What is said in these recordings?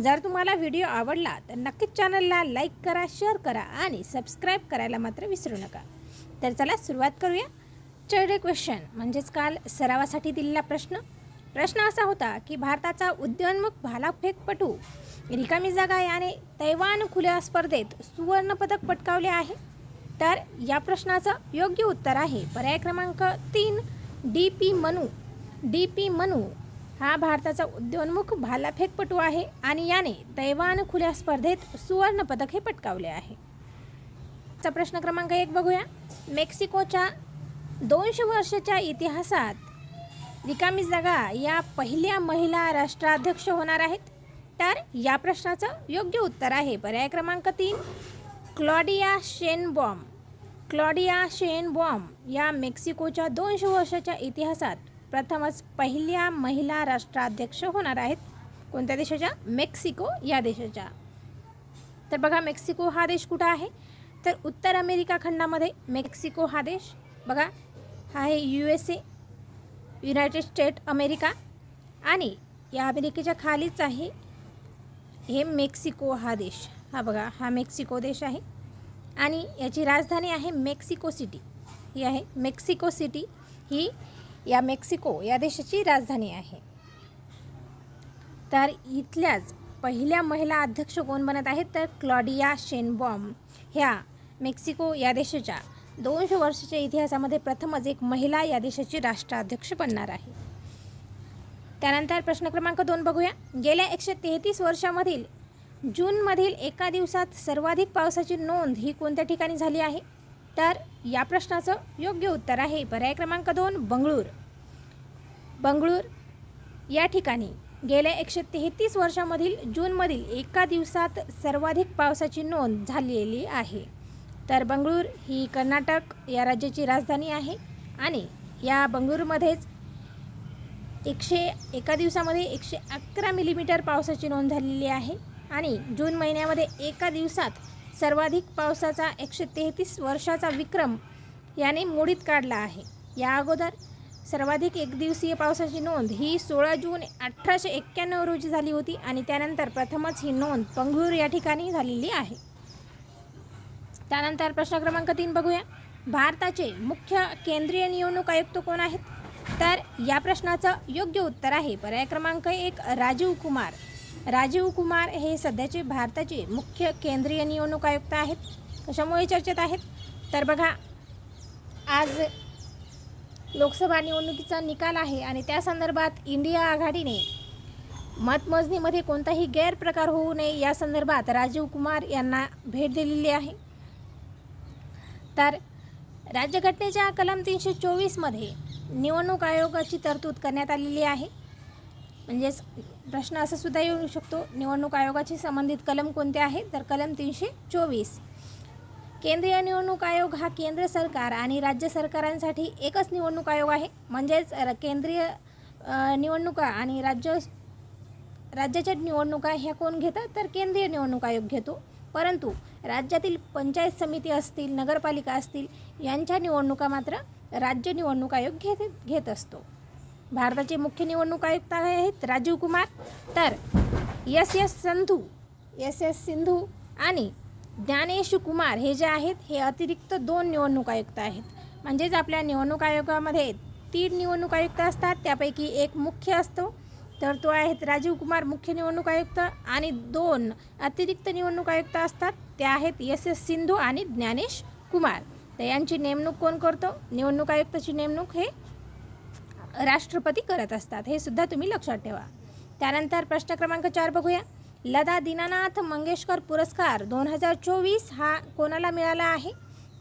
जर तुम्हाला व्हिडिओ आवडला तर नक्कीच चॅनलला लाईक करा शेअर करा आणि सबस्क्राईब करायला मात्र विसरू नका. तर चला सुरुवात करूया. चेडे क्वेश्चन म्हणजेच काल सरावासाठी दिलेला प्रश्न. प्रश्न असा होता की भारताचा उद्योन्मुख भालाफेकपटू रिकामी जागा याने तैवान खुल्या स्पर्धेत सुवर्णपदक पटकावले आहे. तर या प्रश्नाचं योग्य उत्तर आहे. पर्याय क्रमांक तीन D P Manu. D P Manu हा भारताचा उद्योन्मुख भालाफेकपटू आहे आणि याने दैवान खुल्या स्पर्धेत सुवर्णपदक हे पटकावले आहे. चा प्रश्न क्रमांक एक बघूया. मेक्सिकोच्या दोनशे वर्षाच्या इतिहासात रिकामी जागा या पहिल्या महिला राष्ट्राध्यक्ष होणार आहेत. तर या प्रश्नाचं योग्य उत्तर आहे. पर्याय क्रमांक तीन क्लॉडिया शेनबॉम. क्लॉडिया शेनबॉम या मेक्सिकोच्या दोनशे वर्षाच्या इतिहासात प्रथमच पहिल्या महिला राष्ट्राध्यक्ष होणार आहेत. कोणत्या देशाच्या? मेक्सिको या देशाच्या. तर बघा मेक्सिको हा देश कुठं आहे? तर उत्तर अमेरिका खंडामध्ये मेक्सिको हा देश. बघा हा आहे U S A United State America. आणि या अमेरिकेच्या खालीच आहे हे मेक्सिको हा देश. हा बघा हा मेक्सिको देश आहे. आणि याची राजधानी आहे मेक्सिको सिटी. ही आहे मेक्सिको सिटी. ही या मेक्सिको या देशाची राजधानी आहे. तर इथल्याच पहिल्या महिला अध्यक्ष कोण बनत आहेत? तर क्लॉडिया शेनबॉम ह्या मेक्सिको या देशाच्या दोनशे वर्षाच्या इतिहासामध्ये प्रथमच एक महिला या देशाची राष्ट्राध्यक्ष बनणार आहे. त्यानंतर प्रश्न क्रमांक दोन बघूया. गेल्या एकशे तेहतीस वर्षामधील जूनमधील एका दिवसात सर्वाधिक पावसाची नोंद ही कोणत्या ठिकाणी झाली आहे? तर या प्रश्नाचं योग्य उत्तर आहे. पर्याय क्रमांक दोन बंगळूर. बंगळूर या ठिकाणी गेल्या एकशे तेहतीस वर्षामधील जूनमधील एका दिवसात सर्वाधिक पावसाची नोंद झालेली आहे. तर बंगळूर ही कर्नाटक या राज्याची राजधानी आहे आणि या बंगळूरमध्येच एकशे एका दिवसामध्ये एकशे अकरा मिलीमीटर पावसाची नोंद झालेली आहे आणि जून महिन्यामध्ये एका दिवसात सर्वाधिक पावसाचा एकशे तेहतीस वर्षाचा विक्रम याने मोडीत काढला आहे. या अगोदर सर्वाधिक एकदिवसीय पावसाची नोंद ही सोळा जून अठराशे एक्क्याण्णव रोजी झाली होती आणि त्यानंतर प्रथमच ही नोंद पंगळूर या ठिकाणी झालेली आहे. त्यानंतर प्रश्न क्रमांक तीन बघूया. भारताचे मुख्य केंद्रीय निवडणूक आयुक्त कोण आहेत? तर या प्रश्नाचं योग्य उत्तर आहे. पर्याय क्रमांक एक राजीव कुमार. राजीव कुमार हे सध्याचे भारताचे मुख्य केंद्रीय निवडणूक आयुक्त आहेत. कशामुळे चर्चेत आहेत? तर बघा आज लोकसभा निवडणुकीचा निकाल आहे आणि त्या संदर्भात इंडिया आघाडीने मतमोजणीमध्ये कोणताही गैरप्रकार होऊ नये या संदर्भात राजीव कुमार यांना भेट दिलेली आहे. तर राज्यघटनेच्या कलम तीनशे चोवीसमध्ये निवडणूक आयोगाची तरतूद करण्यात आलेली आहे. म्हणजेच प्रश्न असा सुद्धा येऊ शकतो निवडणूक आयोगाशी संबंधित कलम कोणते आहे? तर कलम तीनशे चोवीस. केंद्रीय निवडणूक आयोग हा केंद्र सरकार आणि राज्य सरकारांसाठी एकच निवडणूक आयोग आहे. म्हणजेच केंद्रीय निवडणुका आणि राज्य राज्याच्या निवडणुका ह्या कोण घेतात? तर केंद्रीय निवडणूक आयोग घेतो. परंतु राज्यातील पंचायत समिती असतील नगरपालिका असतील यांच्या निवडणुका मात्र राज्य निवडणूक आयोग घेत घेत असतो. भारताचे मुख्य निवडणूक आयुक्त आहेत राजीव कुमार. तर S S Sandhu S S Sindhu आणि ज्ञानेश कुमार हे जे आहेत हे अतिरिक्त दोन निवडणूक आयुक्त आहेत. म्हणजेच आपल्या निवडणूक आयोगामध्ये तीन निवडणूक आयुक्त असतात त्यापैकी एक मुख्य असतो. तर तो आहेत राजीव कुमार मुख्य निवडणूक आयुक्त आणि दोन अतिरिक्त निवडणूक आयुक्त असतात. ते आहेत एस एस सिंधू आणि ज्ञानेश कुमार. तर यांची नेमणूक कोण करतो? निवडणूक आयुक्ताची नेमणूक हे राष्ट्रपती करत असतात. हे सुद्धा तुम्ही लक्षात ठेवा. त्यानंतर प्रश्न क्रमांक चार बघूया. लता दीनानाथ मंगेशकर पुरस्कार दोन हजार चोवीस हा कोणाला मिळाला आहे?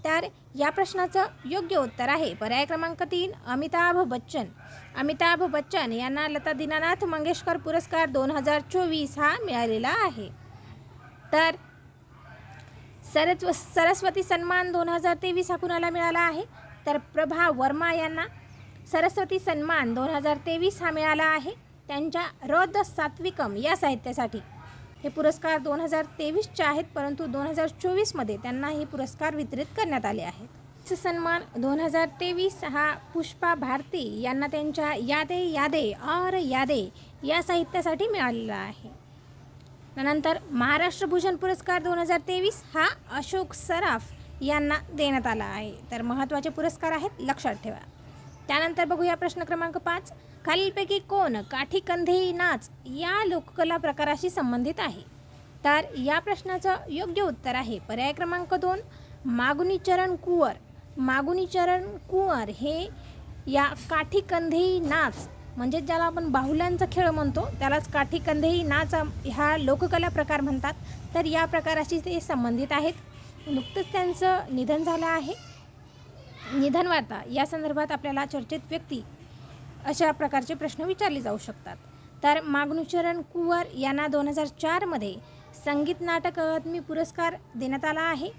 तर या प्रश्नाचं योग्य उत्तर आहे. पर्याय क्रमांक तीन अमिताभ बच्चन. अमिताभ बच्चन यांना लता दीनानाथ मंगेशकर पुरस्कार दोन हजार चोवीस हा मिळालेला आहे. तर सरस्व सरस्वती सन्मान दोन हजार तेवीस हा कुणाला मिळाला आहे? तर प्रभा वर्मा यांना सरस्वती सन्मान दोन हजार तेवीस हा मिळाला आहे त्यांच्या रद सात्विकम या साहित्यासाठी. हे पुरस्कार दोन हजार तेवीसचे आहेत परंतु दोन हजार चोवीसमध्ये त्यांना हे पुरस्कार वितरित करण्यात आले आहेत. सन्मान दोन हजार तेवीस हा पुष्पा भारती यांना त्यांच्या यादे यादे और यादे या साहित्यासाठी मिळालेला आहे. त्यानंतर महाराष्ट्र भूषण पुरस्कार दोन हजार तेवीस हा अशोक सराफ यांना देण्यात आला आहे. तर महत्त्वाचे पुरस्कार आहेत लक्षात ठेवा. त्यानंतर बघूया प्रश्न क्रमांक पाच. खालीलपैकी कोण काठी नाच या लोककला प्रकाराशी संबंधित आहे? तर या प्रश्नाचं योग्य उत्तर आहे. पर्याय क्रमांक दोन मागुनीचरण कुंवर. मागुनीचरण कुंवर हे या काठीकंधेई नाच म्हणजे ज्याला आपण बाहुल्यांचा खेळ म्हणतो त्यालाच काठी कंधेई नाच ह्या लोककला प्रकार म्हणतात. तर या प्रकाराशी ते संबंधित आहेत. नुकतंच त्यांचं निधन झालं आहे. निधन वार्ता या संदर्भात आपल्याला चर्चेत व्यक्ती अशा प्रकारचे प्रश्न विचारले जाऊ शकतात. तर मागनुचरण कुंवर यांना दोन हजार चारमध्ये संगीत नाटक अकादमी पुरस्कार देण्यात आला आहे.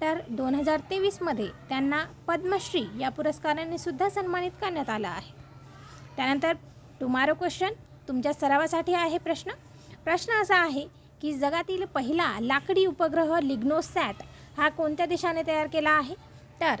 तर दोन हजार तेवीसमध्ये त्यांना पद्मश्री या पुरस्काराने सुद्धा सन्मानित करण्यात आलं आहे. त्यानंतर टुमारो क्वेश्चन तुमच्या सरावासाठी आहे प्रश्न. प्रश्न असा आहे की जगातील पहिला लाकडी उपग्रह लिग्नोसॅट हा कोणत्या देशाने तयार केला आहे? तर